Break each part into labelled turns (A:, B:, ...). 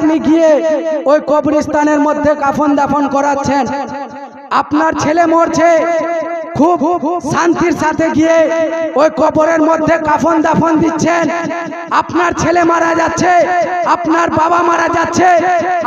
A: আপনি গিয়ে ওই কবরস্থানের মধ্যে কাফন দাফন করাচ্ছেন। আপনার ছেলে মরছে। খুব শান্তির সাথে গিয়ে ওই কবরের মধ্যে কাফন দাফন দিচ্ছেন। আপনার ছেলে মারা যাচ্ছে, আপনার বাবা মারা যাচ্ছে,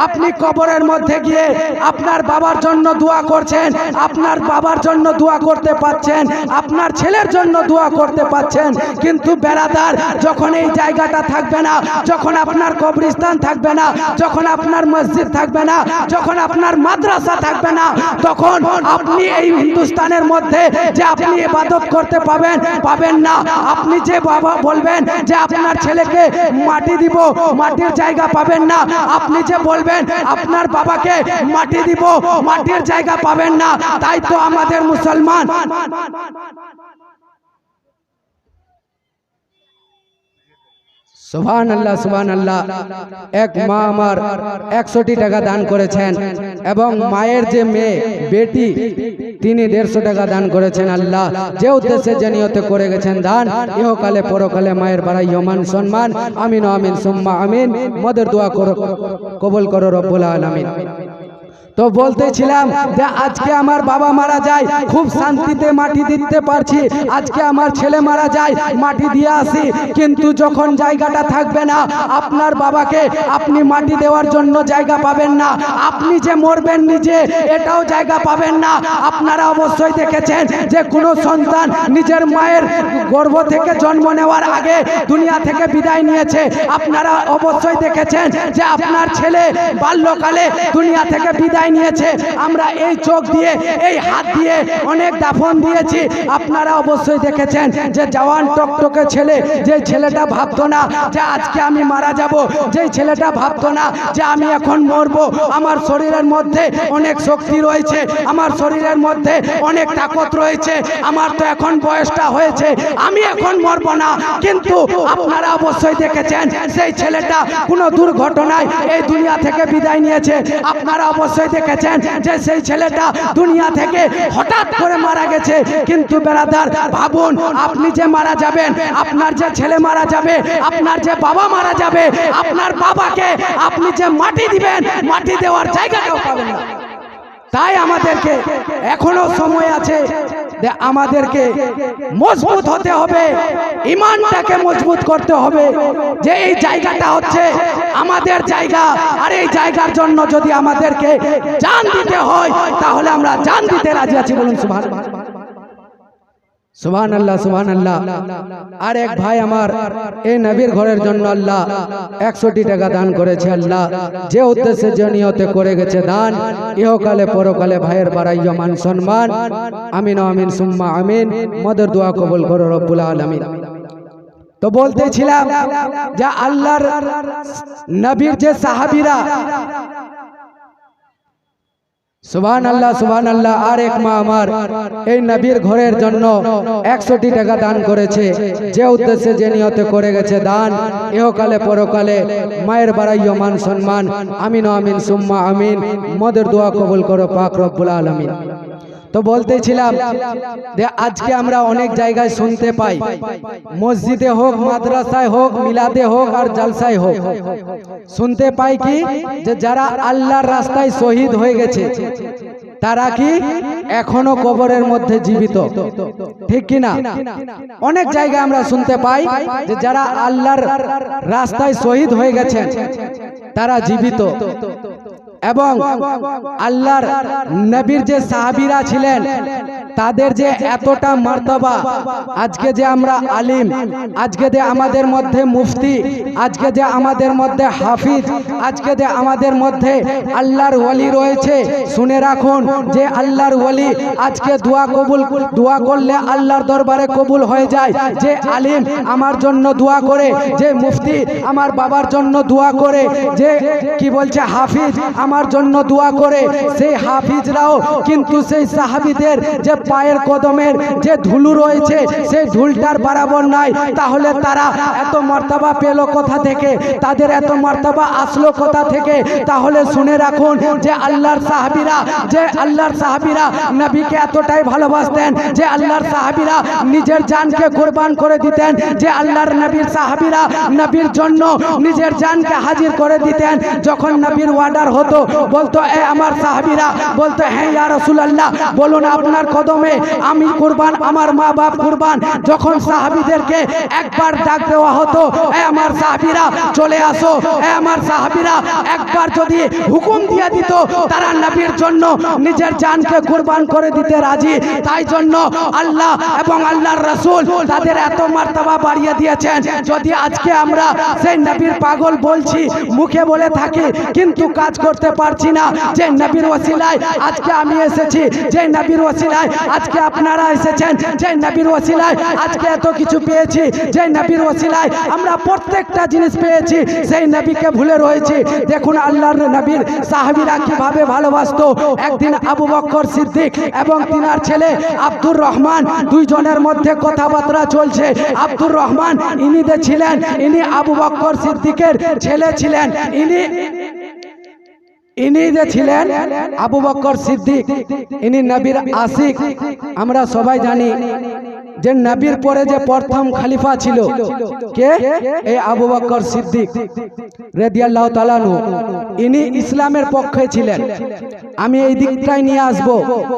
A: আপনি কবরের মধ্যে গিয়ে আপনার বাবার জন্য দোয়া করছেন, আপনার বাবার জন্য দোয়া করতে পাচ্ছেন, আপনার ছেলের জন্য দোয়া করতে পাচ্ছেন, কিন্তু বেড়াদার যখন এই জায়গাটা থাকবে না, যখন আপনার কবরস্থান থাকবে না, যখন আপনার মসজিদ থাকবে না, যখন আপনার মাদ্রাসা থাকবে না, তখন আপনি এই হিন্দুস্তানের মধ্যে যে আপনি ইবাদত করতে পাবেন পাবেন না। আপনি যে বাবা বলবেন যে আপনার ছেলেকে মাটি দিব। মাটির জায়গা পাবেন না। আপনি যে বলবেন আপনার বাবাকে মাটি দিব মাটির জায়গা পাবেন না। তাই তো আমাদের মুসলমান। সুবহান আল্লাহ সুভান আল্লাহ এক মা আমার একশোটি টাকা দান করেছেন এবং মায়ের যে মেয়ে, বেটি, তিনি দেড়শো টাকা দান করেছেন আল্লাহ। যে উদ্দেশ্যে যে নিয়তে করে গেছেন দান, ইহকালে পরকালে মায়ের বাড়াই ইমান সম্মান। আমিন আমিন, সুম্মা, আমিন। মদের দোয়া করো, কবল করো রব্বুল আলামিন। তো বলতেছিলাম যে আজকে আমার বাবা মারা যায়, খুব শান্তিতে মাটি দিতে পারছি। আজকে আমার ছেলে মারা যায়, মাটি দিয়ে আসি। কিন্তু যখন জায়গাটা থাকবে না, আপনার বাবাকে আপনি মাটি দেওয়ার জন্য জায়গা পাবেন না। আপনি যে মরবেন নিজে, এটাও জায়গা পাবেন না। আপনারা অবশ্যই দেখেছেন যে কোনো সন্তান নিজের মায়ের গর্ভ থেকে জন্ম নেওয়ার আগে দুনিয়া থেকে বিদায় নিয়েছে। আপনারা অবশ্যই দেখেছেন যে আপনার ছেলে বাল্যকালে দুনিয়া থেকে বিদায় নিয়েছে। আমরা এই চোখ দিয়ে, এই হাত দিয়ে অনেক দাফন দিয়েছি। আপনারা অবশ্যই দেখেছেন যে জওয়ান টকটকে ছেলে, যে ছেলেটা ভাবতো না যে আজকে আমি মারা যাব, যে ছেলেটা ভাবতো না যে আমি এখন মরবো। আমার শরীরের মধ্যে অনেক শক্তি রয়েছে, আমার শরীরের মধ্যে অনেক তাকত রয়েছে, আমার তো এখন বয়সটা হয়েছে, আমি এখন মরবো না। কিন্তু আপনারা অবশ্যই দেখেছেন, সেই ছেলেটা কোনো দুর্ঘটনায় এই দুনিয়া থেকে বিদায় নিয়েছে। আপনারা অবশ্যই দেখেছেন যে সেই ছেলেটা দুনিয়া থেকে হঠাৎ করে মারা গেছে। কিন্তু বেড়াদার, ভাবুন, আপনি যে মারা যাবেন, আপনার যে ছেলে মারা যাবে, আপনার যে বাবা মারা যাবে, আপনার বাবাকে আপনি যে মাটি দিবেন, মাটি দেওয়ার জায়গাটাও পাবেন না। তাই আমাদেরকে এখনও সময় আছে আমাদেরকে মজবুত হতে হবে, ইমানটাকে মজবুত করতে হবে। যে এই জায়গাটা হচ্ছে আমাদের জায়গা, আর এই জায়গার জন্য যদি আমাদেরকে জান দিতে হয়, তাহলে আমরা জান দিতে রাজি আছি বলুন সুভাষ সুবহান আল্লাহ সুবহান আল্লাহ আর এক ভাই আমার, এই নবীর ঘরের জন্য আল্লাহ একশোটি টাকা দান করেছে আল্লাহ। যে উদ্দেশ্যে যে নিয়তে করে গেছে দান, ইহকালে, পরকালে ভাইয়ের বাড়াই মান সম্মান। আমিন আমিন, সুম্মা, আমিন। মদের দোয়া কবুল করো রব্বুল আলামিন। তো বলতেছিলাম যে আল্লাহর নবীর যে সাহাবীরা সুবহান আল্লাহ সুবান আল্লাহ আর এক মা আমার এই নবীর ঘরের জন্য একশোটি টাকা দান করেছে। যে উদ্দেশ্যে যে নিয়তে করে গেছে দান এহকালে পরকালে মায়ের বাড়াইয় মান সম্মান আমিন আমিন সুম্মা আমিন মদের দোয়া কবুল করো পাক রব্বুল আলামিন। তো বলতেছিলাম যে আজকে আমরা অনেক জায়গায় শুনতে পাই। মসজিদে হোক, মাদ্রাসায় হোক, মিলাদে হোক আর জালসায় হোক। শুনতে পাই কি? যে যারা আল্লাহর রাস্তায় শহীদ হয়ে গেছে, তারা কি এখনও কবরের মধ্যে জীবিত? ঠিক কি না অনেক জায়গায় আমরা শুনতে পাই যে যারা আল্লাহর রাস্তায় শহীদ হয়ে গেছেন, তারা জীবিত। এবং আল্লাহর নবীর যে সাহাবিরা ছিলেন তাদের যে এতটা মর্তবা আজকে যে আমরা আলিম আজকে যে আমাদের মধ্যে মুফতি আজকে যে আমাদের মধ্যে হাফিজ আজকে যে আমাদের মধ্যে আল্লাহর ওয়ালি রয়েছে শুনে রাখুন যে আল্লাহর ওয়ালি আজকে দোয়া কবুল দোয়া করলে আল্লাহর দরবারে কবুল হয়ে যায়। যে আলিম আমার জন্য দোয়া করে যে মুফতি আমার বাবার জন্য দোয়া করে যে কি বলছে হাফিজ আমার জন্য দোয়া করে সেই হাফিজরাও কিন্তু সেই সাহাবিদের যে পায়ের কদমের যে ধুলু রয়েছে, সেই ধুলটার বরাবর নাই। তাহলে তারা এত মর্তবা পেল কোথা থেকে? তাদের এত মর্তবা আসলো কোথা থেকে? তাহলে শুনে রাখুন যে আল্লাহর সাহাবিরা, যে আল্লাহর সাহাবিরা নবীকে এতটাই ভালোবাসতেন, যে আল্লাহর সাহাবিরা নিজের জানকে কোরবান করে দিতেন, যে আল্লাহর নবীর সাহাবিরা নবীর জন্য নিজের জানকে হাজির করে দিতেন। যখন নবীর অর্ডার হতো, বলতো, এ আমার সাহাবিরা, বলতো হ্যাঁ ইয়া রাসূলুল্লাহ, বলুন, আপনার কদমে আমি কুরবান, আমার মা বাপ কুরবান, যখন সাহাবিদেরকে একবার ডাক দেওয়া হতো আমার সাহাবিরা, চলে আসো আমার সাহাবিরা, একবার যদি হুকুম দিয়ে দিত, তারা নবীর জন্য নিজের জানকে কুরবান করে দিতে রাজি। তাই জন্য আল্লাহ এবং আল্লাহর রাসূল তাদের এত মার্তবা বাড়িয়ে দিয়েছেন। যদি আজকে আমরা সেই নবীর পাগল বলছি, মুখে বলে থাকি, কিন্তু কাজ করতে পারছি না, যে নবীর ওসিলায় আজকে আমি এসেছি, যে নবীর ওসিলায় আজকে আপনারা এসেছেন, যে নবীর ওসিলায় আজকে এত কিছু পেয়েছি, যে নবীর ওসিলায় আমরা প্রত্যেকটা জিনিস পেয়েছি, সেই নবীকে ভুলে রয়েছি। দেখুন আল্লাহর নবীর সাহাবিরা কীভাবে ভালোবাসতো। একদিন আবু বক্কর সিদ্দিক এবং তিনার ছেলে আব্দুর রহমান দুইজনের মধ্যে কথাবার্তা চলছে। আব্দুর রহমান ইনি যে ছিলেন, ইনি আবু বক্কর সিদ্দিকের ছেলে ছিলেন, ইনি ইনি যে ছিলেন আবু বক্কর সিদ্দিক, ইনি নবীর আশিক। আমরা সবাই জানি যে নবীর পরে যে প্রথম খালিফা ছিল, কে? এই আবু বক্কর সিদ্দিক রেদিয়াল্লাহ তালানু ইনি ইসলামের পক্ষে ছিলেন। আমি এই দিকটাই নিয়ে আসব,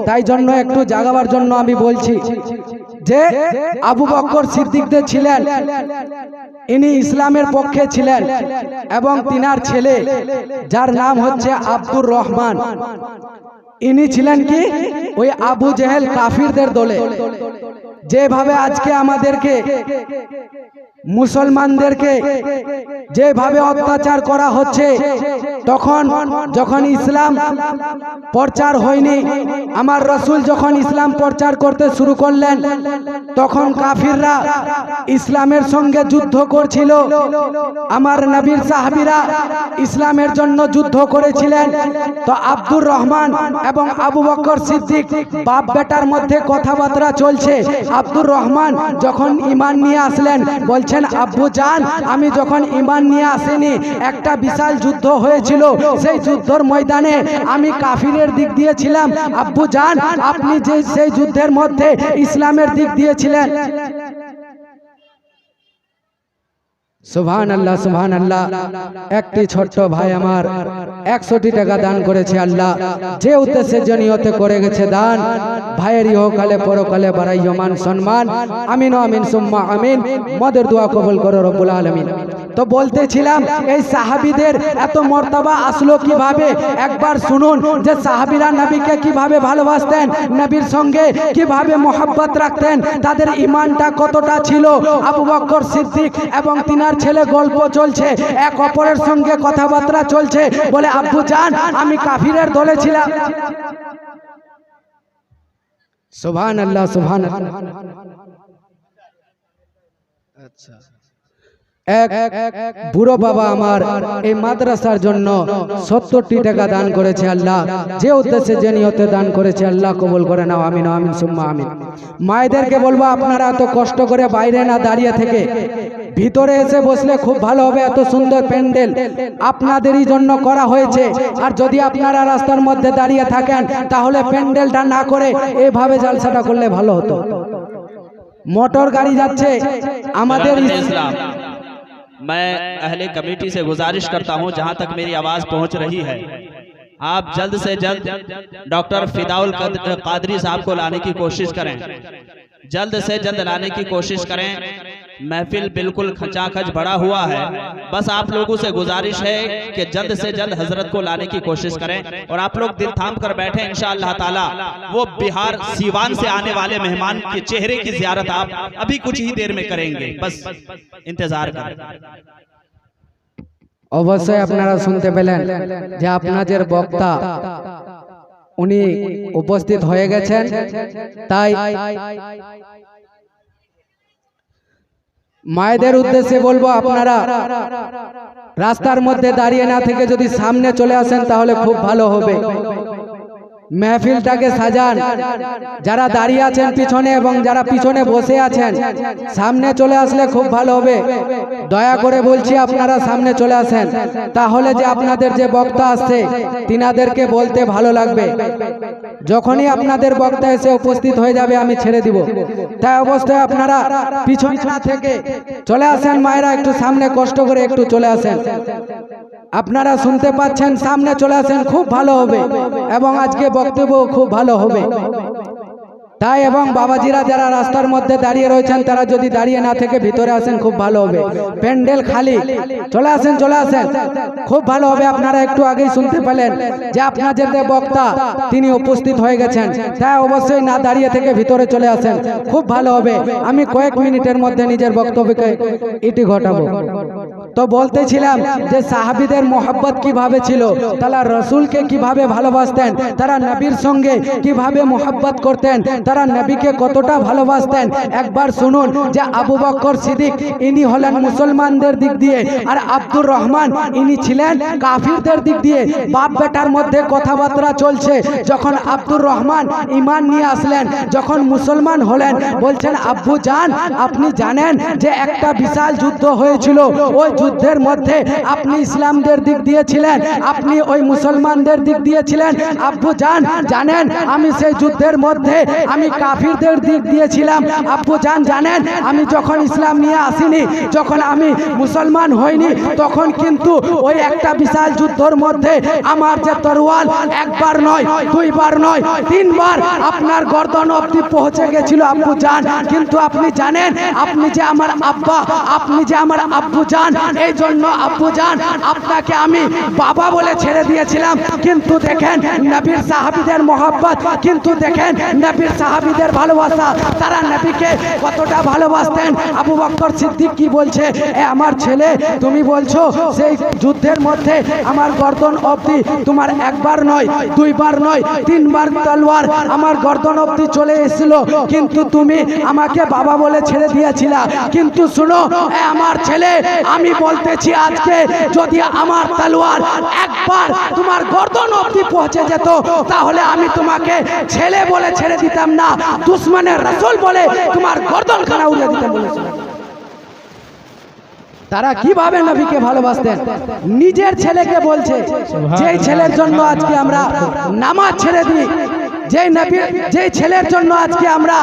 A: তাই জন্য একটু জাগাবার জন্য আমি বলছি। যে আবু বক্কর সিদ্দিকদের ছিলেন, ইনি ইসলামের পক্ষে ছিলেন এবং তিনার ছেলে, যার নাম হচ্ছে আব্দুর রহমান। ইনি ছিলেন কি? ওই আবু জেহেল কাফিরদের দলে। যেভাবে আজকে আমাদেরকে মুসলমানদেরকে যেভাবে অত্যাচার করা হচ্ছে, তখন যখন ইসলাম প্রচার হয়নি, আমার রসুল যখন ইসলাম প্রচার করতে শুরু করলেন, তখন কাফিররা ইসলামের সঙ্গে যুদ্ধ করছিল। আমার নবীর সাহাবিরা ইসলামের জন্য যুদ্ধ করেছিলেন। তো আব্দুর রহমান এবং আবু বকর সিদ্দিক বাপ বেটার মধ্যে কথাবার্তা চলছে। আব্দুর রহমান যখন ইমান নিয়ে আসলেন, বলছেন, আব্বু জান, আমি যখন ইমান নিয়ে আসিনি, একটা বিশাল যুদ্ধ হয়েছিল। সেই যুদ্ধর ময়দানে আমি কাফিরের দিক দিয়েছিলাম। আব্বু জান, আপনি যে, সেই যুদ্ধের মধ্যে ইসলামের দিক দিয়েছিলেন। সুবহান আল্লাহ সুবহান আল্লাহ একটি ছোট্ট ভাই আমার একশোটি টাকা দান করেছে আল্লাহ। যে উদ্দেশ্যে জনিয়তে করে গেছে দান। ভাইয়ের ইহকালে পরকালে বাড়াইয় মান সম্মান। আমিন আমিন, সুম্মা আমিন। মদের দোয়া কবুল করো রব্বুল আলামিন। তো বলতেছিলাম, এই সাহাবিদের এত মর্তবা আসলো কীভাবে? একবার শুনুন যে সাহাবিরা নবীকে কীভাবে ভালোবাসতেন, নবীর সঙ্গে কীভাবে মোহাব্বত রাখতেন, তাদের ইমানটা কতটা ছিল? আবু বক্কর সিদ্দিক এবং তিনার ছেলে গল্প চলছে, এক অপরের সঙ্গে কথাবার্তা চলছে বলে, আব্বু জান, আমি কাফিরের দলে ছিলাম। সুবহান আল্লাহ সুবহান আচ্ছা এক বুড়ো বাবা আমার এই মাদ্রাসার জন্য সত্তরটি টাকা দান করেছে আল্লাহ। যে উদ্দেশ্যে যে নিয়তে দান করেছে আল্লাহ কবুল করে নাও, আমিন আমিন, সুম্মা, আমিন। মায়েদেরকে বলব, আপনারা এত কষ্ট করে বাইরে না দাঁড়িয়ে থেকে ভিতরে এসে বসলে খুব ভালো হবে এত সুন্দর প্যান্ডেল আপনাদেরই জন্য করা হয়েছে আর যদি আপনারা রাস্তার মধ্যে দাঁড়িয়ে থাকেন তাহলে প্যান্ডেলটা না করে এভাবে জালসাটা করলে ভালো হতো মোটর গাড়ি যাচ্ছে আমাদের
B: रहमत इस्लाम मैं अहले कमेटी से गुजारिश करता हूं जहां तक मेरी आवाज पहुंच रही है आप जल्द से जल्द डॉक्टर फिदाउल कद- कादरी साहब को लाने की कोशिश करें जल्द से जल्द लाने की कोशिश करें महफिल बिल्कुल खचाखच भरा हुआ है बस आप लोगों से गुजारिश है कि जल्द से जल्द हजरत को लाने की कोशिश करें और आप लोग दिल थाम कर बैठे इंशाअल्लाह ताला वो बिहार सीवान से आने वाले मेहमान के चेहरे की जियारत आप अभी कुछ ही देर में करेंगे बस इंतजार करें
A: অবশ্যই আপনারা শুনতে পেলেন যে আপনাদের বক্তা উনি উপস্থিত হয়ে গেছেন তাই মায়েদের উদ্দেশ্যে বলব আপনারা, রাস্তার মধ্যে দাঁড়িয়ে না থেকে যদি সামনে চলে আসেন তাহলে খুব ভালো হবে। মেহফিলটাকে সাজান। যারা দাঁড়িয়ে আছেন পিছনে এবং যারা পিছনে বসে আছেন, সামনে চলে আসলে খুব ভালো হবে। দয়া করে বলছি আপনারা সামনে চলে আসেন। তাহলে যে আপনাদের যে বক্তা আসছে, তিনাদেরকে বলতে ভালো লাগবে। যখনই আপনাদের বক্তা এসে উপস্থিত হয়ে যাবে, আমি ছেড়ে দিব। তাই অবস্থায় আপনারা পিছনে থেকে চলে আসেন, মায়েরা একটু সামনে কষ্ট করে একটু চলে আসেন। আপনারা শুনতে পাচ্ছেন, সামনে চলে আসেন, খুব ভালো হবে। এবং আজকে বক্তব্য খুব ভালো হবে। তাই এবং বাবাজিরা যারা রাস্তার মধ্যে দাঁড়িয়ে রয়েছেন, তারা যদি দাঁড়িয়ে না থেকে ভিতরে আসেন, খুব ভালো হবে। প্যান্ডেল খালি। চলে আসেন চলে আসেন। খুব ভালো হবে, আপনারা একটু আগেই শুনতে পেলেন যে আপনাদের যে বক্তা, তিনি উপস্থিত হয়ে গেছেন। তাই অবশ্যই না দাঁড়িয়ে থেকে ভিতরে চলে আসেন। খুব ভালো হবে। আমি কয়েক মিনিটের মধ্যে নিজের বক্তব্যকে এটি ঘটাবো। তো বলতেছিলাম যে সাহাবিদের মোহাব্বত কীভাবে ছিল? তারা রসুলকে কীভাবে ভালোবাসতেন? তারা নবীর সঙ্গে কীভাবে মোহাব্বত করতেন? তারা নবীকে কতটা ভালোবাসতেন। একবার শুনুন যে আবু বক্কর সিদ্দিক, ইনি হলেন মুসলমানদের দিক দিয়ে, আর আব্দুর রহমান, ইনি ছিলেন কাফিরদের দিক দিয়ে। বাপ বেটার মধ্যে কথাবার্তা চলছে। যখন আব্দুর রহমান ইমান নিয়ে আসলেন, যখন মুসলমান হলেন, বলছেন, আব্বু জান, আপনি জানেন যে একটা বিশাল যুদ্ধ হয়েছিল। ওই যুদ্ধের মধ্যে আপনি ইসলামদের দিক দিয়েছিলেন আপনি ওই মুসলমানদের দিক দিয়েছিলেন আব্বু জান, জানেন, আমি সেই যুদ্ধের মধ্যে আমি কাফিরদের দিক দিয়েছিলাম। আব্বু জান জানেন আমি যখন ইসলাম নিয়ে আসিনি যখন আমি মুসলমান হইনি তখন কিন্তু ওই একটা বিশাল যুদ্ধর মধ্যে আমার যে তরোয়াল একবার নয় দুইবার নয় তিনবার আপনার গর্দন অব্দি পৌঁছে গেছিল আব্বু জান। কিন্তু আপনি জানেন আপনি যে আমার আব্বা আপনি যে আমার আব্বু জান এই জন্য আব্বু জান আপনাকে আমি বাবা বলে ছেড়ে দিয়েছিলাম। কিন্তু দেখেন নবীর সাহাবিদের মোহাব্বত কিন্তু দেখেন নবীর সাহাবিদের ভালোবাসা, তারা নবীকে কতটা ভালোবাসতেন? আবু বক্কর সিদ্দিক কি বলছে? এ আমার ছেলে, তুমি বলছো সেই যুদ্ধের মধ্যে আমার গর্দন অবধি তোমার একবার নয়, দুইবার নয়, তিনবার তলোয়ার আমার গর্দন অবধি চলে এসেছিল। কিন্তু তুমি আমাকে বাবা বলে ছেড়ে দিয়েছিলা। কিন্তু শুনো আমার ছেলে, আমি বলতেছি আজকে যদি আমার তলোয়ার একবার তোমার গর্দন অবধি পৌঁছে যেত, তাহলে আমি তোমাকে ছেলে বলে ছেড়ে দিতাম না দুশ্মনের রসুল বলে তোমার গর্দল খানা উড়িয়ে দিতে বলেছিলেন তারা কীভাবে নবীকে ভালোবাসতেন? নিজের ছেলেকে বলছে যেই ছেলের জন্য আজকে আমরা নামাজ ছেড়ে দিই যেই নবী যেই ছেলের জন্য আজকে আমরা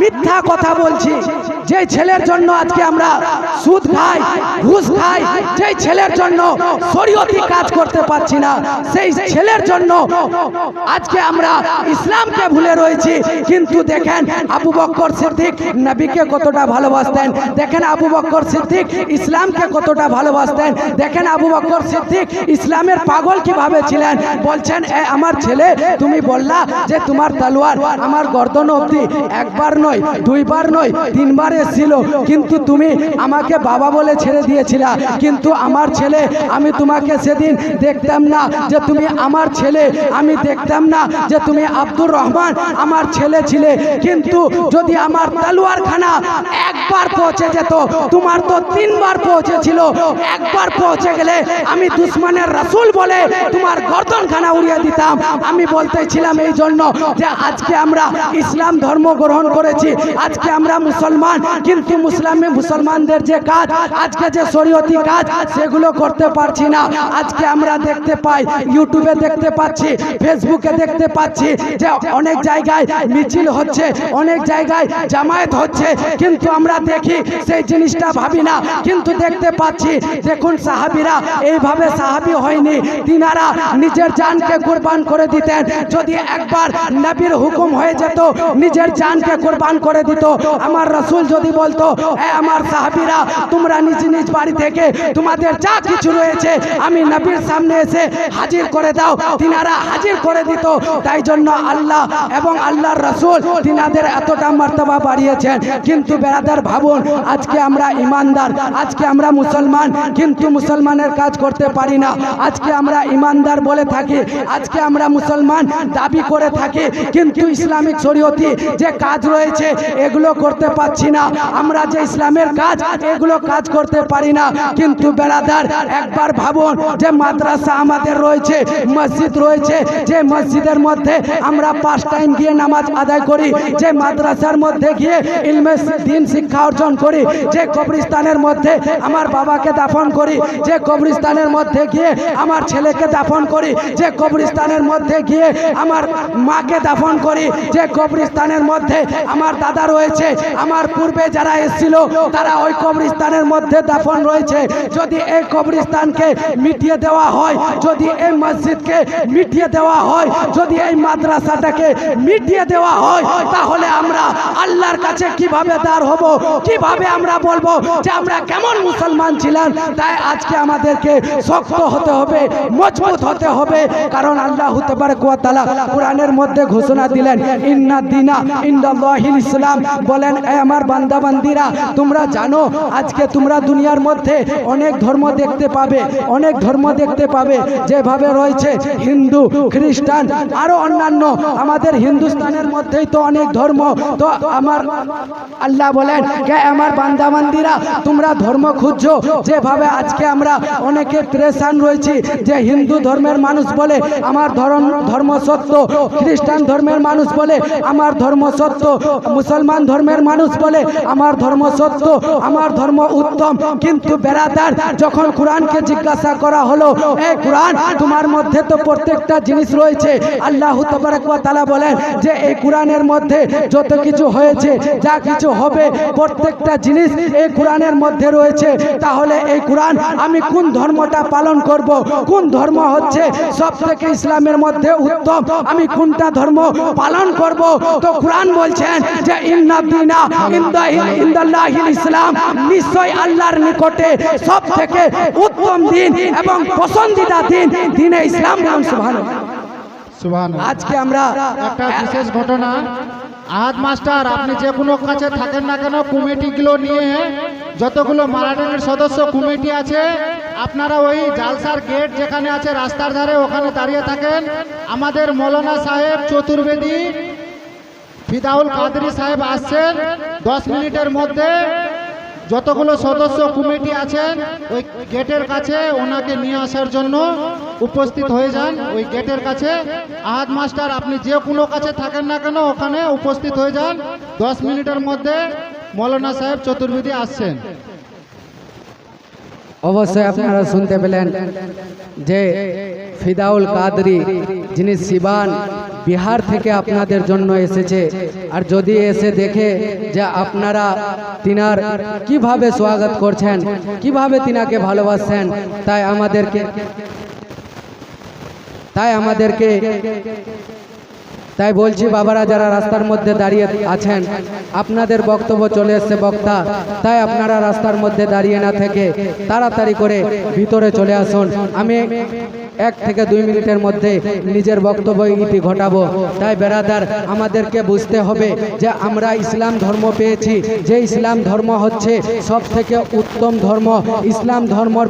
A: মিথ্যা কথা বলছি যেই ছেলের জন্য আজকে আমরা সুদ খাই, ঘুষ খাই যেই ছেলের জন্য শরীয়তি কাজ করতে পারছি না, সেই ছেলের জন্য আজকে আমরা ইসলামকে ভুলে রয়েছি। কিন্তু দেখেন আবু বক্কর সিদ্দিক নবীকে কতটা ভালোবাসতেন, দেখেন আবু বক্কর সিদ্দিক ইসলামকে কতটা ভালোবাসতেন, দেখেন আবু বক্কর সিদ্দিক ইসলামের পাগল কীভাবে ছিলেন, বলছেন, এ আমার ছেলে, তুমি বললা যে তোমার তলোয়ার আমার গর্দন অবধি একবার নয়, দুইবার নয়, তিনবার এসেছিল কিন্তু তুমি আমাকে বাবা বলে ছেড়ে দিয়েছিলা। কিন্তু আমার ছেলে, আমি তোমাকে সেদিন দেখতাম না যে তুমি আমার ছেলে। আমি দেখতাম না যে তুমি আব্দুর রহমান আমার ছেলে ছিলে। কিন্তু যদি আমার তলোয়ার খানা একবার পৌঁছে যেত, তোমার তো তিনবার পৌঁছেছিল একবার পৌঁছে গেলে আমি দুশ্মনের রসুল বলে তোমার গর্দন খানা উড়িয়ে দিতাম। আমি বলতেছিলাম এই জন্য যে আজকে আমরা ইসলাম ধর্ম গ্রহণ করেছি। আজকে আমরা মুসলমান কিন্তু মুসলামে মুসলমানদের যে কাজ, আজকে যে শরীয়তি কাজ, সেগুলো করতে পারছি না। আজকে আমরা দেখতে পাই ইউটিউবে দেখতে পাচ্ছি ফেসবুকে দেখতে পাচ্ছি যে অনেক জায়গায় মিছিল হচ্ছে, অনেক জায়গায় জামায়াত হচ্ছে, কিন্তু আমরা দেখি সেই জিনিসটা ভাবি না। কিন্তু দেখতে পাচ্ছি, দেখুন সাহাবিরা, এইভাবে সাহাবি হয়নি। তিনারা নিজের জানকে কোরবান করে দিতেন। যদি একবার নবীর হুকুম হয়ে যেত, নিজের জানকে কোরবান করে দিত। আমার রসুল যদি বলতো, "এ আমার সাহাবিরা, তোমরা নিজ নিজ বাড়ি থেকে তোমাদের যা কিছু রয়েছে, আমি নবীর সামনে এসে হাজির করে দাও। তিনারা হাজির করে দিত। তাই জন্য আল্লাহ এবং আল্লাহর রসুল তিনাদের এতটা মর্তবা বাড়িয়েছেন। কিন্তু বেড়াদার ভাবুন, আজকে আমরা ইমানদার, আজকে আমরা মুসলমান, কিন্তু মুসলমানের কাজ করতে পারি না। আজকে আমরা ইমানদার বলে থাকি, আজকে আমরা মুসলমান দাবি করে থাকি, কিন্তু ইসলামিক শরীয়তি যে কাজ রয়েছে, এগুলো করতে পারছি না। না আমরা যে ইসলামের কাজ, এগুলো কাজ করতে পারি না। কিন্তু বেড়াদার একবার ভাবুন যে মাদ্রাসা আমাদের রয়েছে, মসজিদ রয়েছে, যে মসজিদের মধ্যে আমরা পাঁচ টাইম গিয়ে নামাজ আদায় করি, যে মাদ্রাসার মধ্যে গিয়ে ইলমে দিন শিক্ষা অর্জন করি, যে কবরিস্তানের মধ্যে আমার বাবাকে দাফন করি, যে কবরিস্তানের মধ্যে গিয়ে আমার ছেলেকে দাফন করি, যে কবরিস্তানের মধ্যে গিয়ে আমার মাকে দাফন করি, যে কবরিস্তানের মধ্যে আমার দাদা রয়েছে, আমার পূর্বে যারা এসেছিল, তারা ওই কবরিস্তানের মধ্যে দাফন রয়েছে। যদি এই কবরিস্তানকে মিটিয়ে দেওয়া হয়, যদি এই মসজিদকে মিটিয়ে দেওয়া হয়, যদি এই মাদ্রাসাটাকে মিটিয়ে দেওয়া হয়, তাহলে আমরা আল্লাহর কাছে কীভাবে দাঁড় হব, কীভাবে আমরা বলব যে আমরা কেমন মুসলমান ছিলাম, তাই আজকে আমাদেরকে শক্ত হতে হবে, মজবুত হতে হবে। কারণ আল্লাহ হতে পারে কোয়াতালা কোরআনের মধ্যে ঘোষণা দিলেন, ইন্না দিনা ইন্দাল্লাহিল ইসলাম। বলেন আমার বান্দা বান্দিরা তোমরা জানো, আজকে তোমরা দুনিয়ার মধ্যে অনেক ধর্ম দেখতে পাবে, অনেক ধর্ম দেখতে পাবে, যেভাবে রয়েছে হিন্দু, খ্রিস্টান, আরও অন্যান্য। আমাদের হিন্দুস্তানের মধ্যেই তো অনেক ধর্ম। তো আমার আল্লাহ বলেন, কে আমার বান্দা বান্দিরা তোমরা ধর্ম খুঁজছো? যেভাবে আজকে আমরা অনেকে প্রেশান রয়েছি, যে হিন্দু ধর্মের মানুষ বলে, আমার ধর্ম ধর্ম সত্য। খ্রিস্টান ধর্মের মানুষ বলে, আমার ধর্ম সত্য। মুসলমান ধর্মের মানুষ বলে আমার ধর্ম সত্য, আমার ধর্ম উত্তম। কিন্তু বেড়াদার যখন কোরআনকে জিজ্ঞাসা করা হলো, এ কোরআন, তোমার মধ্যে তো প্রত্যেকটা জিনিস রয়েছে। আল্লাহ তাআলা বলেন যে এই কোরআনের মধ্যে যত কিছু হয়েছে, যা কিছু হবে, প্রত্যেকটা জিনিস এই কোরআনের মধ্যে রয়েছে। তাহলে এই কোরআন আমি কোন ধর্মটা পালন করব? কোন ধর্ম হচ্ছে সব থেকে ইসলামের মধ্যে উত্তম? আমি কোনটা ধর্ম পালন করব? তো কোরআন বলছেন যে, ইন্না দিনা ইসলাম নিশ্চয় আল্লাহর নিকটে সব থেকে উত্তম দিন এবং পছন্দিদা দিন দিনে ইসলাম বলুন
C: সুবহান
A: আজকে আমরা
C: একটা বিশেষ ঘটনা। আহাদ মাস্টার আপনি যে কোনো কাছে থাকেন না কেন কমিটিগুলো নিয়ে যতগুলো মারাডানের সদস্য কমিটি আছে আপনারা ওই জালসার গেট যেখানে আছে রাস্তার ধারে ওখানে দাঁড়িয়ে থাকেন। আমাদের মৌলানা সাহেব চতুর্বেদী ফিদাউল কাদরি সাহেব আসছেন। দশ মিনিটের মধ্যে যতগুলো সদস্য কমিটি আছেন, ওই গেটের কাছে ওনাকে নিয়ে আসার জন্য উপস্থিত হয়ে যান। ওই গেটের কাছে আহাদ মাস্টার, আপনি যে কোনো কাছে থাকেন না কেন, ওখানে উপস্থিত হয়ে যান। দশ মিনিটের মধ্যে মৌলানা সাহেব চতুর্বেদী আসছেন।
A: অবশ্যই আপনারা শুনতে পেলেন যে ফিদাউল কাদরি, যিনি সিবান, বিহার থেকে আপনাদের জন্য এসেছে। আর যদি এসে দেখে যে আপনারা তিনার কীভাবে স্বাগত করছেন, কীভাবে তিনাকে ভালোবাসছেন, তাই আমাদেরকে তাই আমাদেরকে তাই বলছি, বাবারা যারা রাস্তার মধ্যে দাঁড়িয়ে আছেন, আপনাদের বক্তব্য চলে এসছে বক্তা, তাই আপনারা রাস্তার মধ্যে দাঁড়িয়ে না থেকে তাড়াতাড়ি করে ভিতরে চলে আসুন। আমি এক থেকে দুই মিনিটের মধ্যে নিজের বক্তব্য ইতি ঘটাবো। তাই বেরাদার, আমাদেরকে বুঝতে হবে যে আমরা ইসলাম ধর্ম পেয়েছি। যে ইসলাম ধর্ম হচ্ছে সব থেকে উত্তম ধর্ম। ইসলাম ধর্মর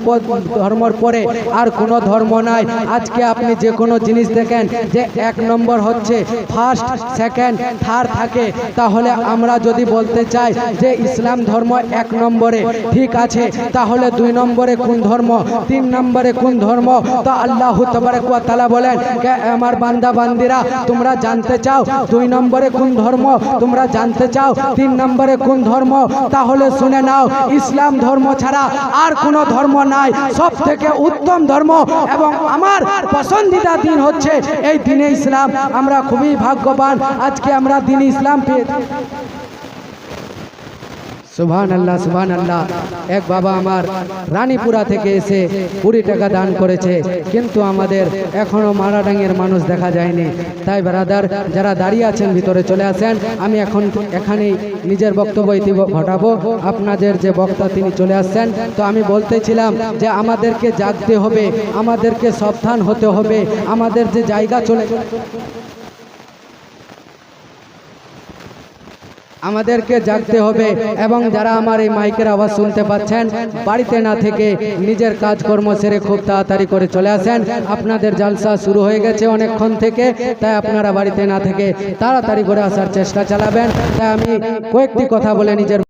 A: ধর্মর পরে আর কোনো ধর্ম নাই। আজকে আপনি যে কোনো জিনিস দেখেন যে এক নম্বর হচ্ছে ফার্স্ট সেকেন্ড থার্ড থাকে, তাহলে আমরা যদি বলতে চাই যে ইসলাম ধর্ম এক নম্বরে, ঠিক আছে, তাহলে দুই নম্বরে কোন ধর্ম, তিন নম্বরে কোন ধর্ম? তো আল্লাহ ওয়া বলেন আমার বান্দা বান্দিরা, তোমরা জানতে চাও দুই নম্বরে কোন ধর্ম, তোমরা জানতে চাও তিন নম্বরে কোন ধর্ম, তাহলে শুনে নাও, ইসলাম ধর্ম ছাড়া আর কোনো ধর্ম নাই। সব থেকে উত্তম ধর্ম এবং আমার পছন্দিদা দিন হচ্ছে এই দিনে ইসলাম। আমরা খুবই ভাগ্যবান, আজকে আমরা দিন ইসলাম পেয়ে সুবহান আল্লাহ সুভান আল্লাহ এক বাবা আমার রানীপুরা থেকে এসে কুড়ি টাকা দান করেছে, কিন্তু আমাদের এখনও মারাডাঙ্গের মানুষ দেখা যায়নি। তাই ব্রাদার, যারা দাঁড়িয়ে আছেন, ভিতরে চলে আসেন, আমি এখন এখানেই নিজের বক্তব্য ইতি ঘটাবো। আপনাদের যে বক্তা তিনি চলে আসছেন, তো আমি বলতেছিলাম যে আমাদেরকে জাগতে হবে, আমাদেরকে সাবধান হতে হবে, আমাদের যে জায়গা চলে আমাদেরকে জাগতে হবে এবং যারা আমার এই মাইকের আওয়াজ শুনতে পাচ্ছেন, বাড়িতে না থেকে নিজের কাজকর্ম সেরে খুব তাড়াতাড়ি করে চলে আসেন। আপনাদের জালসা শুরু হয়ে গেছে অনেকক্ষণ থেকে, তাই আপনারা বাড়িতে না থেকে তাড়াতাড়ি করে আসার চেষ্টা চালাবেন। তাই আমি কয়েকটি কথা বলে নিজের